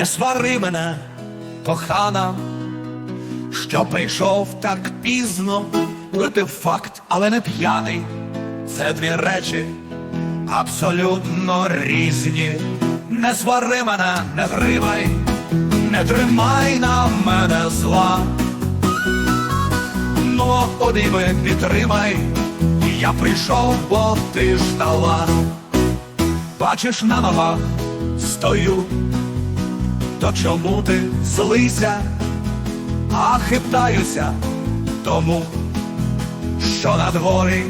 не свари мене, кохана, що прийшов так пізно, проти факт, але не п'яний. Це дві речі абсолютно різні. Не свари мене, не гривай, не тримай на мене зла. Ну, обійми, підтримай, я прийшов, бо ти ждала. Бачиш на ногах стою, то чому ти злися, а хитаюся тому, що на дворі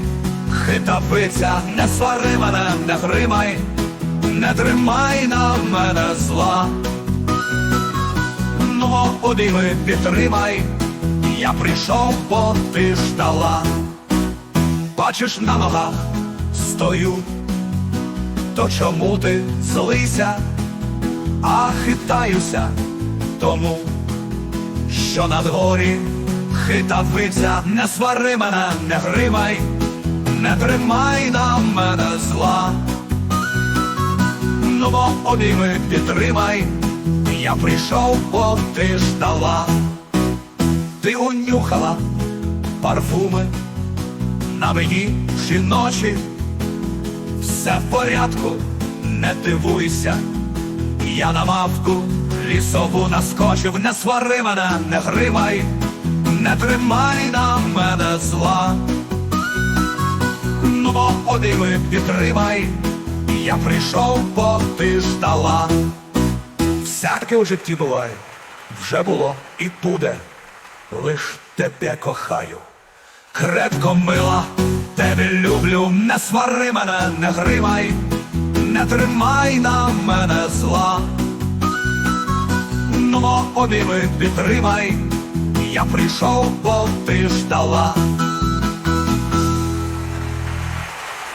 хитавиця, не свари мене, не гримай, не тримай на мене зла. Ну, обійми, підтримай, я прийшов, бо ти ждала. Бачиш на ногах стою, то чому ти злися, а хитаюся тому, що на дворі хитавиця, не свари мене, не гримай, не тримай на мене зла. Ну, бо обійми, підтримай, я прийшов, бо ти ждала. Ти унюхала парфуми на мені жіночі, все в порядку, не дивуйся, я на мавку лісову наскочив, не свари мене, не гримай, не тримай на мене зла. Ну, бо обійми, підтримай, я прийшов, бо ти ждала. Всяке у житті буває, вже було і буде, лиш тебе кохаю. Крепко мила, тебе люблю, не свари мене, не гримай, не тримай на обійми, підтримай, я прийшов, бо ти ждала.